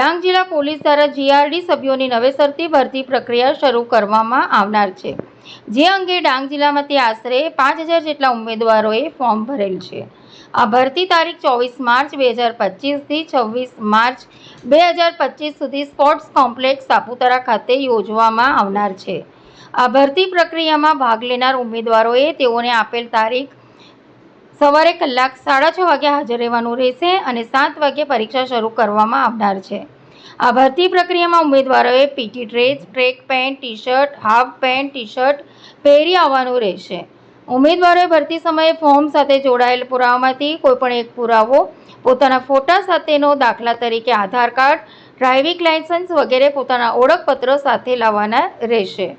ડાંગ જિલ્લા પોલીસ દ્વારા જીઆરડી સભ્યોની નવેસરથી ભરતી પ્રક્રિયા શરૂ કરવામાં આવનાર છે. જે અંગે ડાંગ જિલ્લામાંથી આશરે પાંચ હજાર જેટલા ઉમેદવારોએ ફોર્મ ભરેલ છે. આ ભરતી તારીખ ચોવીસ માર્ચ બે હજાર પચીસથી છવ્વીસ માર્ચ બે હજાર પચીસ સુધી સ્પોર્ટ્સ કોમ્પ્લેક્સ સાપુતારા ખાતે યોજવામાં આવનાર છે. આ ભરતી પ્રક્રિયામાં ભાગ લેનાર ઉમેદવારોએ તેઓને આપેલ તારીખ સવારે કલાક સાડા છ વાગે હાજર રહેવાનું રહેશે અને સાત વાગે પરીક્ષા શરૂ કરવામાં આવનાર છે. આ ભરતી પ્રક્રિયામાં ઉમેદવારોએ PT dress, track pant T shirt half pant T shirt પહેરી આવવાનું રહેશે. ઉમેદવારોએ ભરતી સમયે ફોર્મ સાથે જોડાયેલ પુરાવામાંથી કોઈપણ એક પુરાવો, પોતાના ફોટા સાથેનો દાખલા તરીકે આધાર કાર્ડ, ડ્રાઇવિંગ લાયસન્સ વગેરે પોતાના ઓળખપત્ર સાથે લાવવાના રહેશે.